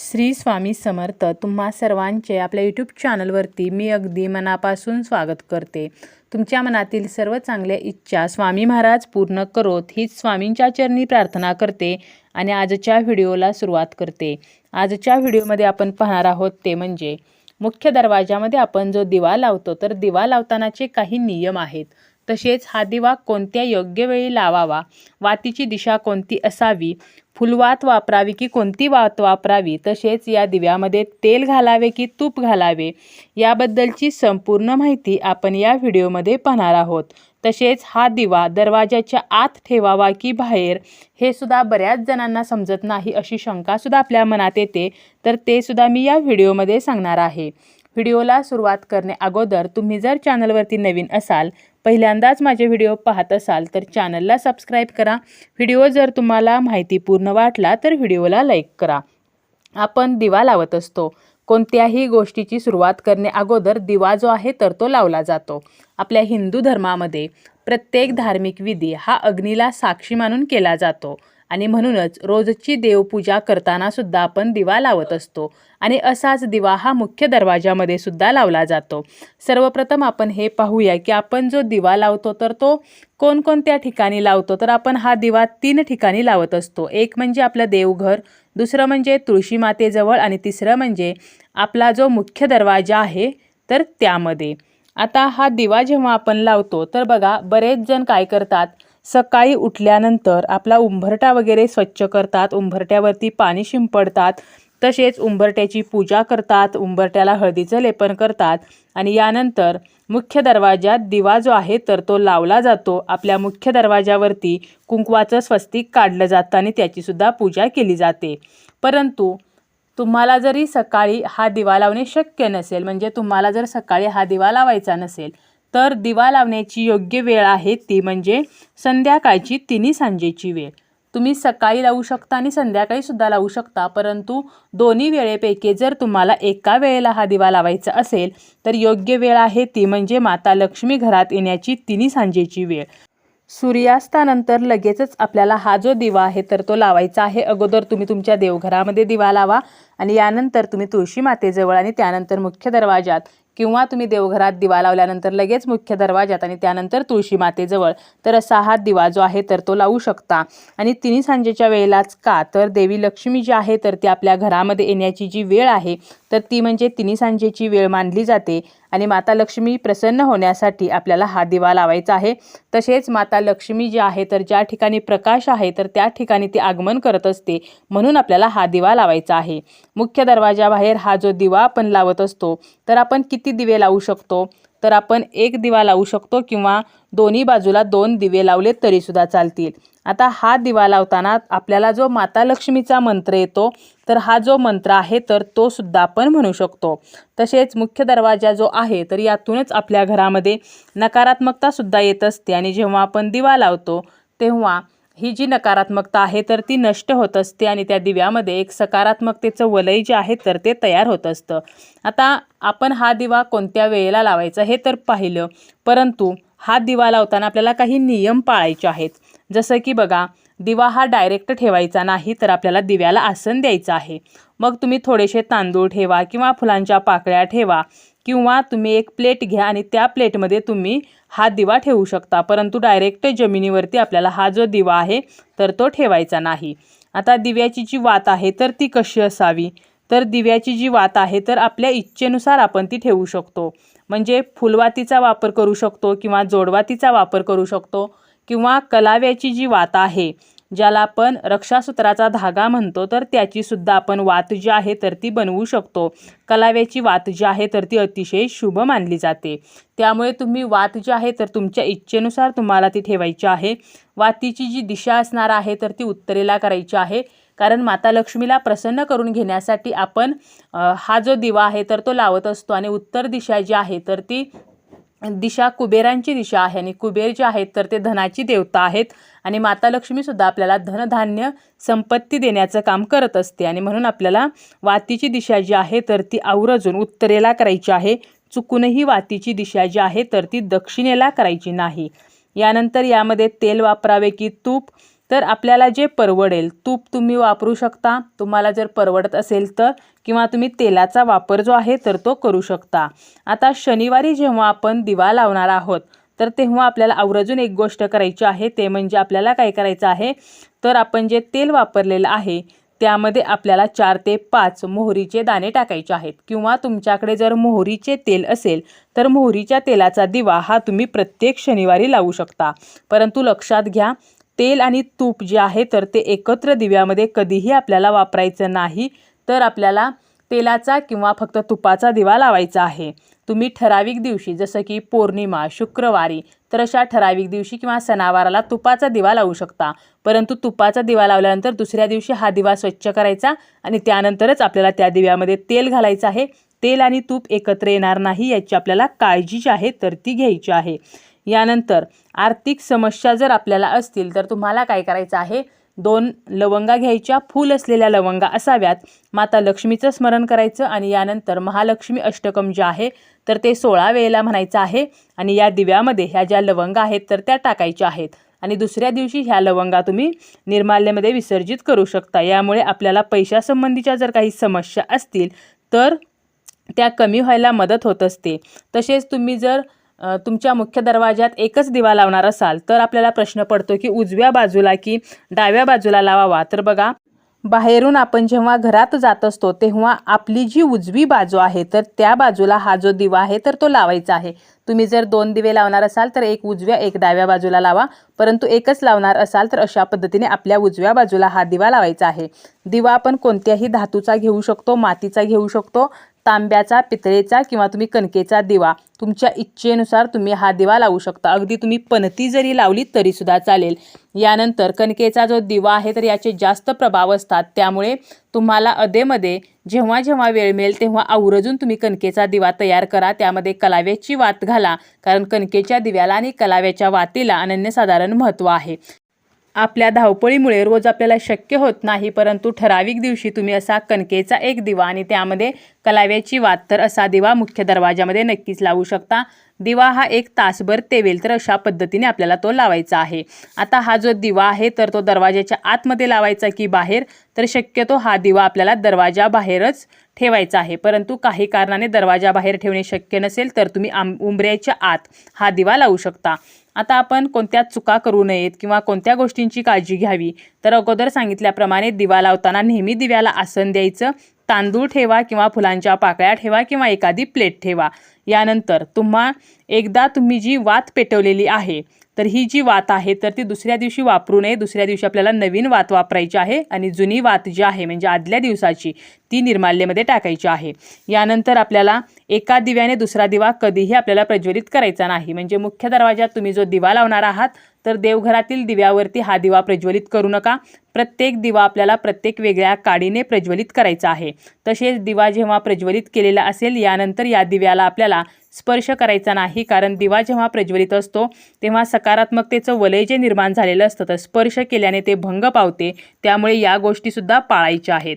श्री स्वामी समर्थ तुम्हा सर्वांचे आपल्या यूट्यूब चॅनलवरती मी अगदी मनापासून स्वागत करते. तुमच्या मनातील सर्व चांगल्या इच्छा स्वामी महाराज पूर्ण करोत हीच स्वामींच्या चरणी प्रार्थना करते आणि आजच्या व्हिडिओला सुरुवात करते. आजच्या व्हिडिओमध्ये आपण पाहणार आहोत ते म्हणजे मुख्य दरवाजामध्ये आपण जो दिवा लावतो तर दिवा लावतानाचे काही नियम आहेत. तसेच हा दिवा कोणत्या योग्य वेळी लावावा वातीची दिशा कोणती असावी फुलवात वापरावी की कोणती वात वापरावी? तसेच या दिव्यामध्ये तेल घालावे की तूप घालावे? याबद्दलची संपूर्ण माहिती आपण या व्हिडिओमध्ये पाहणार आहोत. तसेच हा दिवा दरवाजाच्या आत ठेवावा की बाहेर हे सुद्धा बऱ्याच जणांना समजत नाही अशी शंकासुद्धा आपल्या मनात येते तर ते सुद्धा मी या व्हिडिओमध्ये सांगणार आहे. व्हिडिओला सुरुवात करणे अगोदर तुम्ही जर चॅनलवरती नवीन असाल पहिल्यांदाच माझे व्हिडिओ पाहत असाल तर चॅनलला सबस्क्राईब करा. व्हिडिओ जर तुम्हाला माहितीपूर्ण वाटला तर व्हिडिओला लाईक करा. आपण दिवा लावत असतो. कोणत्याही गोष्टीची सुरुवात करणे अगोदर दिवा जो आहे तर तो लावला जातो. आपल्या हिंदू धर्मामध्ये प्रत्येक धार्मिक विधी हा अग्नीला साक्षी मानून केला जातो. आणि म्हणूनच रोजची देवपूजा करताना सुद्धा आपण दिवा लावत असतो. आणि असाच दिवा हा मुख्य दरवाजामध्ये सुद्धा लावला जातो. सर्वप्रथम आपण हे पाहूया की आपण जो दिवा लावतो तर तो कोणकोणत्या ठिकाणी लावतो? तर आपण हा दिवा तीन ठिकाणी लावत असतो. एक म्हणजे आपलं देवघर दुसरं म्हणजे तुळशी मातेजवळ आणि तिसरं म्हणजे आपला जो मुख्य दरवाजा आहे तर त्यामध्ये. आता हा दिवा जेव्हा आपण लावतो तर बघा बरेच जण काय करतात? सकाळी उठल्यानंतर आपला उंबरटा वगैरे स्वच्छ करतात उंबरट्यावरती पाणी शिंपडतात तसेच उंबरट्याची पूजा करतात उंबरट्याला हळदीचं लेपन करतात आणि यानंतर मुख्य दरवाजात दिवा जो आहे तर तो लावला जातो. आपल्या मुख्य दरवाजावरती कुंकवाचं स्वस्तिक काढलं जातं आणि त्याचीसुद्धा पूजा केली जाते. परंतु तुम्हाला जरी सकाळी हा दिवा लावणे शक्य नसेल म्हणजे तुम्हाला जर सकाळी हा दिवा लावायचा नसेल तर दिवा लावण्याची योग्य वेळ आहे ती म्हणजे संध्याकाळची तिन्ही सांजेची वेळ. तुम्ही सकाळी लावू शकता आणि संध्याकाळी सुद्धा लावू शकता परंतु दोन्ही वेळेपैकी जर तुम्हाला एका वेळेला हा दिवा लावायचा असेल तर योग्य वेळ आहे ती म्हणजे माता लक्ष्मी घरात येण्याची तिन्ही सांजेची वेळ. सूर्यास्तानंतर लगेचच आपल्याला हा जो दिवा आहे तर तो लावायचा आहे. अगोदर तुम्ही तुमच्या देवघरामध्ये दिवा लावा आणि यानंतर तुम्ही तुळशी मातेजवळ आणि त्यानंतर मुख्य दरवाजात किंवा तुम्ही देवघरात दिवा लावल्यानंतर लगेच मुख्य दरवाजात आणि त्यानंतर तुळशी मातेजवळ तर असा हा दिवा जो आहे तर तो लावू शकता. आणि तिन्ही सांजेच्या वेळेलाच का? तर देवी लक्ष्मी जी आहे तर ती आपल्या घरामध्ये येण्याची जी वेळ आहे तर ती म्हणजे तिन्ही सांजेची वेळ मानली जाते. आणि माता लक्ष्मी प्रसन्न होण्यासाठी आपल्याला हा दिवा लावायचा आहे. तसेच माता लक्ष्मी जी आहे तर ज्या ठिकाणी प्रकाश आहे तर त्या ठिकाणी ती आगमन करत असते म्हणून आपल्याला हा दिवा लावायचा आहे. मुख्य दरवाजाबाहेर हा जो दिवा आपण लावत असतो तर आपण किती दिवे लावू शकतो? तर आपण एक दिवा लावू शकतो किंवा दोन्ही बाजूला दोन दिवे लावले तरीसुद्धा चालतील. आता हा दिवा लावताना आपल्याला जो माता लक्ष्मीचा मंत्र येतो तर हा जो मंत्र आहे तर तो सुद्धा आपण म्हणू शकतो. तसेच मुख्य दरवाजा जो आहे तर यातूनच आपल्या घरामध्ये नकारात्मकता सुद्धा येत असते. आणि जेव्हा आपण दिवा लावतो तेव्हा ही जी नकारात्मकता आहे तर ती नष्ट होत असते आणि त्या दिव्यामध्ये एक सकारात्मकतेचं वलय जे आहे तर ते तयार होत असतं. आता आपण हा दिवा कोणत्या वेळेला लावायचा हे तर पाहिलं परंतु हा दिवा लावताना आपल्याला काही नियम पाळायचे आहेत. जसं की बघा दिवा हा डायरेक्ट ठेवायचा नाही तर आपल्याला दिव्याला आसन द्यायचं आहे. मग तुम्ही थोडेसे तांदूळ ठेवा किंवा फुलांच्या पाकळ्या ठेवा. किंवा तुम्ही एक प्लेट घ्या आणि त्या प्लेटमध्ये तुम्ही हा दिवा ठेवू शकता. परंतु डायरेक्ट जमिनीवरती आपल्याला हा जो दिवा आहे तर तो ठेवायचा नाही. आता दिव्याची जी वात आहे तर ती कशी असावी? तर दिव्याची जी वात आहे तर आपल्या इच्छेनुसार आपण ती ठेवू शकतो. म्हणजे फुलवातीचा वापर करू शकतो किंवा जोडवातीचा वापर करू शकतो किंवा कलाव्याची जी वात आहे ज्याला आपण रक्षासूत्राचा धागा म्हणतो तर त्याची सुद्धा आपण वात जी आहे तर ती बनवू शकतो. कलाव्याची वात जी आहे तर ती अतिशय शुभ मानली जाते. त्यामुळे तुम्ही वात जी आहे तर तुमच्या इच्छेनुसार तुम्हाला ती ठेवायची आहे. वातीची जी दिशा असणार आहे तर ती उत्तरेला करायची आहे. कारण माता लक्ष्मीला प्रसन्न करून घेण्यासाठी आपण हा जो दिवा आहे तर तो लावत असतो आणि उत्तर दिशा जी आहे तर ती दिशा कुबेरांची दिशा आहे आणि कुबेर जे आहेत तर ते धनाची देवता आहेत. आणि माता लक्ष्मीसुद्धा आपल्याला धनधान्य संपत्ती देण्याचं काम करत असते. आणि म्हणून आपल्याला वातीची दिशा जी आहे तर ती आवरजून उत्तरेला करायची आहे. चुकूनही वातीची दिशा जी आहे तर ती दक्षिणेला करायची नाही. यानंतर यामध्ये तेल वापरावे की तूप तर आपल्याला जे परवडेल तूप तुम्ही वापरू शकता. तुम्हाला जर परवडत असेल तर किंवा तुम्ही तेलाचा वापर जो आहे तर तो करू शकता. आता शनिवारी जेव्हा आपण दिवा लावणार आहोत तर तेव्हा आपल्याला आवर्जून एक गोष्ट करायची आहे. ते म्हणजे आपल्याला काय करायचं आहे? तर आपण जे तेल वापरलेलं आहे त्यामध्ये आपल्याला चार ते पाच मोहरीचे दाणे टाकायचे आहेत. किंवा तुमच्याकडे जर मोहरीचे तेल असेल तर मोहरीच्या तेलाचा दिवा हा तुम्ही प्रत्येक शनिवारी लावू शकता. परंतु लक्षात घ्या तेल आणि तूप जे आहे तर ते एकत्र दिव्यामध्ये कधीही आपल्याला वापरायचं नाही. तर आपल्याला तेलाचा किंवा फक्त तुपाचा दिवा लावायचा आहे. तुम्ही ठराविक दिवशी जसं की पौर्णिमा शुक्रवारी तर अशा ठराविक दिवशी किंवा सणावाराला तुपाचा दिवा लावू शकता. परंतु तुपाचा दिवा लावल्यानंतर दुसऱ्या दिवशी हा दिवा स्वच्छ करायचा आणि त्यानंतरच आपल्याला त्या दिव्यामध्ये तेल घालायचं आहे. तेल आणि तूप एकत्र येणार नाही याची आपल्याला काळजी जी आहे तर ती घ्यायची आहे. यानंतर आर्थिक समस्या जर आपल्याला असतील तर तुम्हाला काय करायचं आहे? दोन लवंगा घ्यायच्या फूल असलेल्या लवंगा असाव्यात. माता लक्ष्मीचं स्मरण करायचं आणि यानंतर महालक्ष्मी अष्टकम जे आहे तर ते सोळा वेळेला म्हणायचं आहे आणि या दिव्यामध्ये ह्या ज्या लवंगा आहेत तर त्या टाकायच्या आहेत. आणि दुसऱ्या दिवशी ह्या लवंगा तुम्ही निर्माल्यामध्ये विसर्जित करू शकता. यामुळे आपल्याला पैशासंबंधीच्या जर काही समस्या असतील तर त्या कमी व्हायला मदत होत असते. तसेच तुम्ही जर तुमच्या मुख्य दरवाज्यात एकच दिवा लावणार असाल तर आपल्याला प्रश्न पडतो की उजव्या बाजूला की डाव्या बाजूला लावावा. तर बघा बाहेरून आपण जेव्हा घरात जात असतो तेव्हा आपली जी उजवी बाजू आहे तर त्या बाजूला हा जो दिवा आहे तर तो लावायचा आहे. तुम्ही जर दोन दिवे लावणार असाल तर एक उजव्या एक डाव्या बाजूला लावा. परंतु एकच लावणार असाल तर अशा पद्धतीने आपल्या उजव्या बाजूला हा दिवा लावायचा आहे. दिवा आपण कोणत्याही धातूचा घेऊ शकतो मातीचा घेऊ शकतो तांब्याचा पितळेचा किंवा तुम्ही कणकेचा दिवा तुमच्या इच्छेनुसार तुम्ही हा दिवा लावू शकता. अगदी तुम्ही पणती जरी लावली तरीसुद्धा चालेल. यानंतर कणकेचा जो दिवा आहे तर याचे जास्त प्रभाव असतात. त्यामुळे तुम्हाला अधेमध्ये जेव्हा जेव्हा वेळ मिळेल तेव्हा आवर्जून तुम्ही कणकेचा दिवा तयार करा. त्यामध्ये कलाव्याची वात घाला कारण कणकेच्या दिव्याला आणि कलाव्याच्या वातीला अनन्यसाधारण महत्त्व आहे. आपल्या धावपळीमुळे रोज आपल्याला शक्य होत नाही परंतु ठराविक दिवशी तुम्ही असा कणकेचा एक दिवा आणि त्यामध्ये कलाव्याची वात तर असा दिवा मुख्य दरवाजामध्ये नक्कीच लावू शकता. दिवा हा एक तासभर तेवेल तर अशा पद्धतीने आपल्याला तो लावायचा आहे. आता हा जो दिवा आहे तर तो दरवाजाच्या आतमध्ये लावायचा की बाहेर? तर शक्यतो हा दिवा आपल्याला दरवाजाबाहेरच ठेवायचा आहे. परंतु काही कारणाने दरवाजाबाहेर ठेवणे शक्य नसेल तर तुम्ही आम उंबऱ्याच्या आत हा दिवा लावू शकता. आता आपण कोणत्या चुका करू नयेत किंवा कोणत्या गोष्टींची काळजी घ्यावी? तर अगोदर सांगितल्याप्रमाणे दिवा लावताना नेहमी दिव्याला आसन द्यायचं. तांदूळ ठेवा किंवा फुलांच्या पाकळ्या ठेवा किंवा एखादी प्लेट ठेवा. यानंतर तुम्हा एकदा तुम्ही जी वात पेटवलेली आहे तर ही जी वात आहे तर ती दुसऱ्या दिवशी वापरू नये. दुसऱ्या दिवशी आपल्याला नवीन वात वापरायची आहे आणि जुनी वात जी आहे म्हणजे आदल्या दिवसाची ती निर्माल्यमध्ये टाकायची आहे. यानंतर आपल्याला एका दिव्याने दुसरा दिवा कधीही आपल्याला प्रज्वलित करायचा नाही. म्हणजे मुख्य दरवाजात तुम्ही जो दिवा लावणार आहात तर देवघरातील दिव्यावरती हा दिवा प्रज्वलित करू नका. प्रत्येक दिवा आपल्याला प्रत्येक वेगळ्या काडीने प्रज्वलित करायचा आहे. तसेच दिवा जेव्हा प्रज्वलित केलेला असेल यानंतर या दिव्याला आपल्याला स्पर्श करायचा नाही कारण दिवा जेव्हा प्रज्वलित असतो तेव्हा सकारात्मकतेचं वलय जे निर्माण झालेलं असतं तर स्पर्श केल्याने ते भंग पावते. त्यामुळे या गोष्टीसुद्धा पाळायच्या आहेत.